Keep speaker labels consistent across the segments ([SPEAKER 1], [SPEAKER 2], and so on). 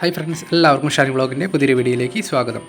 [SPEAKER 1] Hi friends എല്ലാവർക്കും ഷാനി വ്ളോഗിന്റെ പുതിയൊരു വീഡിയോയിലേക്ക് സ്വാഗതം.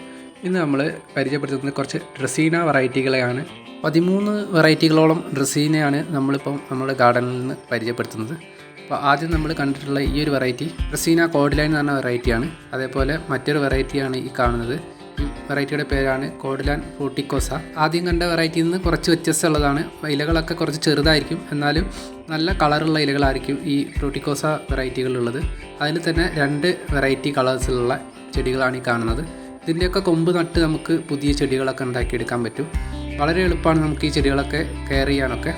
[SPEAKER 1] ഇന്ന് നമ്മൾ പരിചയപ്പെടുത്തുന്നത് കുറച്ച് ഡ്രസീന വെറൈറ്റികളെയാണ്. പതിമൂന്ന് വെറൈറ്റികളോളം ഡ്രസീനയാണ് നമ്മളിപ്പം നമ്മുടെ ഗാർഡനിൽ നിന്ന് പരിചയപ്പെടുത്തുന്നത്. അപ്പോൾ ആദ്യം നമ്മൾ കണ്ടിട്ടുള്ള ഈ ഒരു വെറൈറ്റി ഡ്രസീന കോഡ്ലൈൻ എന്ന് പറഞ്ഞ വെറൈറ്റിയാണ്. അതേപോലെ മറ്റൊരു വെറൈറ്റിയാണ് ഈ കാണുന്നത്. വെറൈറ്റിയുടെ പേരാണ് കോഡ്ലാൻ ഫ്രൂട്ടിക്കോസ. ആദ്യം കണ്ട വെറൈറ്റിയിൽ നിന്ന് കുറച്ച് വ്യത്യസ്തമുള്ളതാണ്. ഇലകളൊക്കെ കുറച്ച് ചെറുതായിരിക്കും. എന്നാലും നല്ല കളറുള്ള ഇലകളായിരിക്കും ഈ ഫ്രൂട്ടിക്കോസ വെറൈറ്റികളുള്ളത് അതിൽ തന്നെ രണ്ട് വെറൈറ്റി കളേഴ്സിലുള്ള ചെടികളാണ് ഈ കാണുന്നത്. ഇതിന്റെയൊക്കെ കൊമ്പ് നട്ട് നമുക്ക് പുതിയ ചെടികളൊക്കെ ഉണ്ടാക്കിയെടുക്കാൻ പറ്റും. വളരെ എളുപ്പമാണ് നമുക്ക് ഈ ചെടികളൊക്കെ കെയർ ചെയ്യാനൊക്കെ.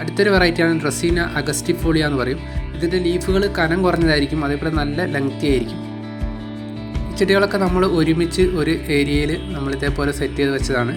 [SPEAKER 1] അടുത്തൊരു വെറൈറ്റിയാണ് ഡ്രസ്സീന അഗസ്റ്റിഫോളിയ എന്ന് പറയും. ഇതിന്റെ ലീഫുകൾ കനം കുറഞ്ഞതായിരിക്കും. അതേപോലെ നല്ല ലെങ്തി ആയിരിക്കും. ചെടികളൊക്കെ നമ്മൾ ഒരുമിച്ച് ഒരു ഏരിയയിൽ നമ്മൾ ഇതേപോലെ സെറ്റ് ചെയ്ത് വെച്ചതാണ്.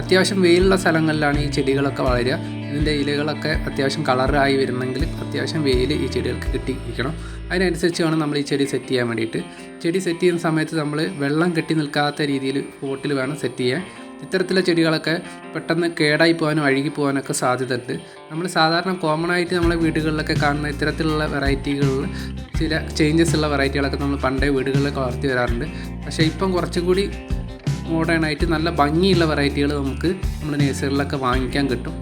[SPEAKER 1] അത്യാവശ്യം വെയിലുള്ള സ്ഥലങ്ങളിലാണ് ഈ ചെടികളൊക്കെ വളരുക. ഇതിന്റെ ഇലകളൊക്കെ അത്യാവശ്യം കളറായി വരുന്നെങ്കിൽ അത്യാവശ്യം വെയിൽ ഈ ചെടികൾക്ക് കിട്ടിയിരിക്കണം. അതിനനുസരിച്ച് വേണം നമ്മൾ ഈ ചെടി സെറ്റ് ചെയ്യാൻ വേണ്ടിയിട്ട്. ചെടി സെറ്റ് ചെയ്യുന്ന സമയത്ത് നമ്മൾ വെള്ളം കെട്ടി നിൽക്കാത്ത രീതിയിൽ പോട്ടിൽ വേണം സെറ്റ് ചെയ്യാൻ. ഇത്തരത്തിലുള്ള ചെടികളൊക്കെ പെട്ടെന്ന് കേടായി പോകാനും അഴുകി പോകാനൊക്കെ സാധ്യതയുണ്ട്. നമ്മൾ സാധാരണ കോമൺ ആയിട്ട് നമ്മളെ വീടുകളിലൊക്കെ കാണുന്ന ഇത്തരത്തിലുള്ള വെറൈറ്റികളിൽ ചില ചേഞ്ചസ് ഉള്ള വെറൈറ്റികളൊക്കെ നമ്മൾ പണ്ടേ വീടുകളിലൊക്കെ വളർത്തി വരാറുണ്ട്. പക്ഷേ ഇപ്പം കുറച്ചും കൂടി മോഡേൺ ആയിട്ട് നല്ല ഭംഗിയുള്ള വെറൈറ്റികൾ നമുക്ക് നമ്മുടെ നേഴ്സറികളിലൊക്കെ വാങ്ങിക്കാൻ കിട്ടും.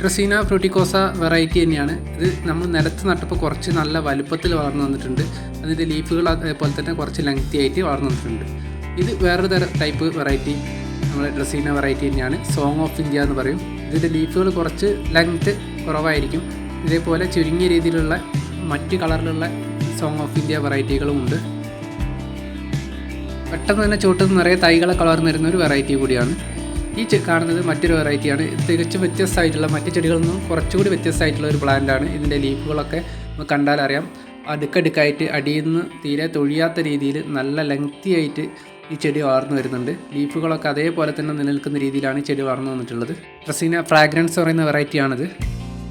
[SPEAKER 1] ഡ്രസീന ഫ്രൂട്ടിക്കോസ വെറൈറ്റി തന്നെയാണ്. ഇത് നമ്മൾ നിലത്ത് നട്ടപ്പോൾ കുറച്ച് നല്ല വലുപ്പത്തിൽ വളർന്നു വന്നിട്ടുണ്ട്. അതിന്റെ ലീഫുകൾ അതേപോലെ തന്നെ കുറച്ച് ലെങ്തി ആയിട്ട് വളർന്നു വന്നിട്ടുണ്ട്. ഇത് വേറൊരു തര ടൈപ്പ് വെറൈറ്റി നമ്മുടെ ഡ്രസീന വെറൈറ്റി തന്നെയാണ്. സോങ് ഓഫ് ഇന്ത്യ എന്ന് പറയും. ഇതിന്റെ ലീഫുകൾ കുറച്ച് ലെങ്ത്ത് കുറവായിരിക്കും. ഇതേപോലെ ചുരുങ്ങിയ രീതിയിലുള്ള മറ്റ് കളറിലുള്ള സോങ് ഓഫ് ഇന്ത്യ വെറൈറ്റികളും ഉണ്ട്. പെട്ടെന്ന് തന്നെ ചുവട്ടിൽ നിറയെ തൈകളെ കളർന്നു വരുന്ന ഒരു വെറൈറ്റി കൂടിയാണ്. ഈ കാണുന്നത് മറ്റൊരു വെറൈറ്റിയാണ് തികച്ചും വ്യത്യസ്തമായിട്ടുള്ള മറ്റ് ചെടികളിൽ നിന്നും കുറച്ചുകൂടി വ്യത്യസ്തമായിട്ടുള്ള ഒരു പ്ലാന്റാണ് ഇതിന്റെ ലീഫുകളൊക്കെ നമുക്ക് കണ്ടാലറിയാം. അടുക്കടുക്കായിട്ട് അടിയിൽ നിന്ന് തീരെ തൊഴിയാത്ത രീതിയിൽ നല്ല ലെങ്തി ആയിട്ട് ഈ ചെടി വളർന്നു വരുന്നുണ്ട്. ലീഫുകളൊക്കെ അതേപോലെ തന്നെ നിലനിൽക്കുന്ന രീതിയിലാണ് ഈ ചെടി വളർന്നു വന്നിട്ടുള്ളത്. ഡ്രസ്സീന ഫ്രാഗ്രൻസ് പറയുന്ന വെറൈറ്റിയാണിത്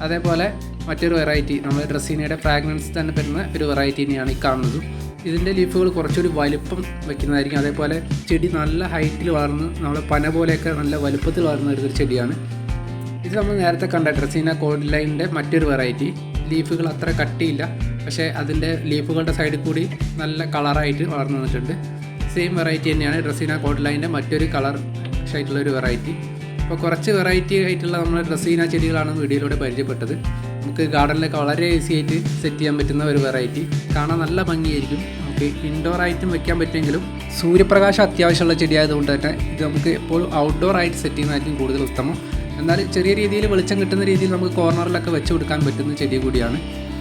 [SPEAKER 1] അതേപോലെ മറ്റൊരു വെറൈറ്റി നമ്മൾ ഡ്രസ്സീനയുടെ ഫ്രാഗ്രൻസ് തന്നെ വരുന്ന ഒരു വെറൈറ്റി തന്നെയാണ് ഈ കാണുന്നത്. ഇതിന്റെ ലീഫുകൾ കുറച്ചൊരു വലുപ്പം വയ്ക്കുന്നതായിരിക്കും അതേപോലെ ചെടി നല്ല ഹൈറ്റിൽ വളർന്ന് നമ്മളെ പന പോലെയൊക്കെ നല്ല വലുപ്പത്തിൽ വളർന്ന ഒരു ചെടിയാണ്. ഇത് നമ്മൾ നേരത്തെ കണ്ട ഡ്രസ്സീന കോഡ് ലൈനിന്റെ മറ്റൊരു വെറൈറ്റി ലീഫുകൾ അത്ര കട്ടിയില്ല. പക്ഷേ അതിന്റെ ലീഫുകളുടെ സൈഡിൽ കൂടി നല്ല കളറായിട്ട് വളർന്നു വന്നിട്ടുണ്ട്. സെയിം വെറൈറ്റി തന്നെയാണ്. ഡ്രസീന കോട്ട് ലൈന്റെ മറ്റൊരു കളർ ആയിട്ടുള്ള ഒരു വെറൈറ്റി അപ്പോൾ കുറച്ച് വെറൈറ്റി ആയിട്ടുള്ള നമ്മുടെ ഡ്രസീന ചെടികളാണ് വീഡിയോയിലൂടെ പരിചയപ്പെട്ടത്. നമുക്ക് ഗാർഡനിലൊക്കെ വളരെ ഈസി ആയിട്ട് സെറ്റ് ചെയ്യാൻ പറ്റുന്ന ഒരു വെറൈറ്റി കാണാൻ നല്ല ഭംഗിയായിരിക്കും. നമുക്ക് ഇൻഡോർ ആയിട്ടും വെക്കാൻ പറ്റുമെങ്കിലും സൂര്യപ്രകാശം അത്യാവശ്യമുള്ള ചെടിയായതുകൊണ്ട് തന്നെ ഇത് നമുക്ക് എപ്പോഴും ഔട്ട്ഡോർ ആയിട്ട് സെറ്റ് ചെയ്യുന്നതായിരിക്കും കൂടുതൽ ഉത്തമം. എന്നാൽ ചെറിയ രീതിയിൽ വെളിച്ചം കിട്ടുന്ന രീതിയിൽ നമുക്ക് കോർണറിലൊക്കെ വെച്ച് കൊടുക്കാൻ പറ്റുന്ന ചെടി കൂടിയാണ്.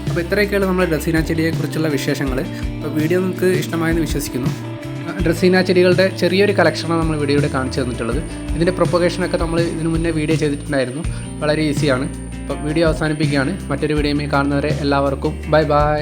[SPEAKER 1] അപ്പോൾ ഇത്രയൊക്കെയാണ് നമ്മുടെ ഡ്രസീന ചെടിയെക്കുറിച്ചുള്ള വിശേഷങ്ങൾ അപ്പോൾ വീഡിയോ നിങ്ങൾക്ക് ഇഷ്ടമായെന്ന് വിശ്വസിക്കുന്നു. ഡ്രസീന ചെടികളുടെ ചെറിയൊരു കളക്ഷനാണ് നമ്മൾ വീഡിയോയുടെ കാണിച്ചു തന്നിട്ടുള്ളത്. ഇതിന്റെ പ്രൊപ്പഗേഷനൊക്കെ നമ്മൾ ഇതിനു മുന്നേ വീഡിയോ ചെയ്തിട്ടുണ്ടായിരുന്നു. വളരെ ഈസിയാണ് അപ്പോൾ വീഡിയോ അവസാനിപ്പിക്കുകയാണ്. മറ്റൊരു വീഡിയോയുമായി കാണുന്നവരെ എല്ലാവർക്കും ബൈ ബൈ